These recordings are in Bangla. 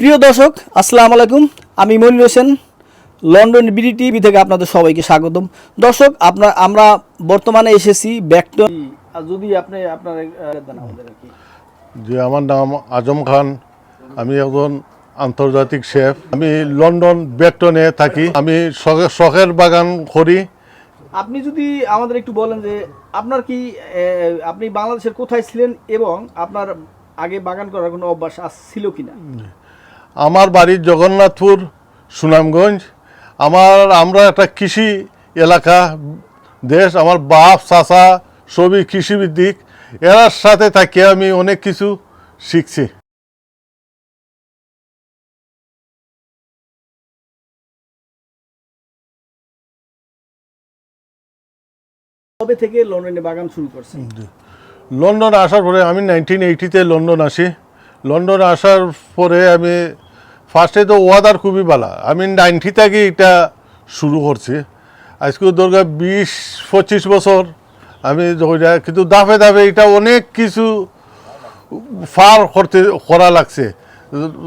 প্রিয় দর্শক আসসালামু আলাইকুম। আমি Monir Hossain London BD TV থেকে আপনাদের সবাইকে স্বাগতম। দর্শক আপনার আমরা বর্তমানে এসেছি ব্যাকটন যদি আপনি আপনার যে আমার নাম আজম খান। আমি একজন আন্তর্জাতিক শেফ। আমি লন্ডন বেকটনে থাকি। আমি শখে- শখের বাগান করি। আপনি যদি আমাদের একটু বলেন যে আপনার কি আপনি বাংলাদেশের কোথায় ছিলেন এবং আপনার আগে বাগান করার কোনো অভ্যাস ছিল কিনা? আমার বাড়ি জগন্নাথপুর সুনামগঞ্জ আমার আমরা একটা কৃষি এলাকা দেশ আমার বাপ চাচা সবই কৃষিভিত্তিক এরার সাথে থাকি আমি অনেক কিছু শিখছি। কবে থেকে লন্ডনে বাগান শুরু করছেন? লন্ডন আসার পরে আমি নাইনটিন এইটিতে লন্ডন আসি। লন্ডন আসার পরে আমি ফার্স্টে তো ওয়াদার খুবই ভালো। আমি নাইনটি থেকে এটা শুরু করছি। আজকে দরকার বিশ, পঁচিশ বছর। আমি যখন- কিন্তু দাফে দাফে এটা অনেক কিছু ফার করতে, করা লাগছে।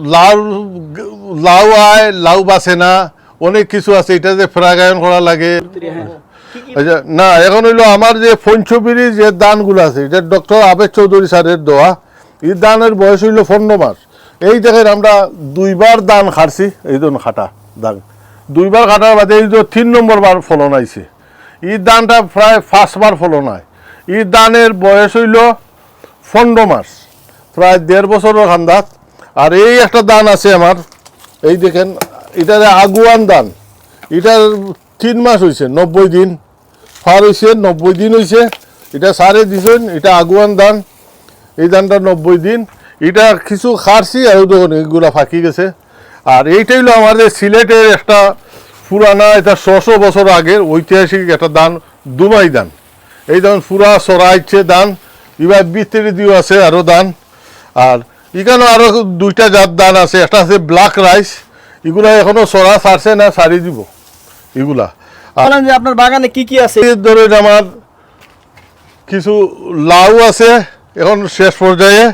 লাউ লাউ আয়, লাউ বাসে না, অনেক কিছু আছে। এটা যে ফ্রাগায়ন করা লাগে। আচ্ছা না, এখন হইল আমার যে পঞ্চবিরি যে দানগুলো আছে, এটা ডক্টর আবেদ চৌধুরী স্যারের দোয়া এই দানের বয়স হইল পনেরো মাস। এই দেখেন আমরা দুইবার দান খাটছি, এই ধরুন খাটা দান। দুইবার খাটার বাদে এই তিন নম্বর বার ফলন আইছে। এই দানটা প্রায় পাঁচবার ফলন হয়। এই দানের বয়স হইল পনেরো মাস, প্রায় দেড় বছরের খান্দাত। আর এই একটা দান আছে আমার, এই দেখেন এটা আগুয়ান দান। এটার তিন মাস হয়েছে নব্বই দিন। ফার হয়েছে নব্বই দিন হয়েছে এটা সারে দিছেন, এটা আগুয়ান দান। এই দানটা নব্বই দিন। এটা কিছু খারছি আর দেখুন এগুলা ফাঁকি গেছে। আর এইটাই হলো আমাদের সিলেটের একটা পুরানা এটা ছশো বছর আগের ঐতিহাসিক একটা দান দুমাই দান। এই দান পুরা সরাইছে দান এবার ভিতরে দিও আছে আরও দান। আর এখানেও আরও দুইটা জাত দান আছে একটা আছে ব্ল্যাক রাইস এগুলা এখনও সরা সারছে না সারি দিব এগুলা। আপনার বাগানে কি কি আছে? ধরেন আমার কিছু লাউ আছে এখন শেষ পর্যায়ে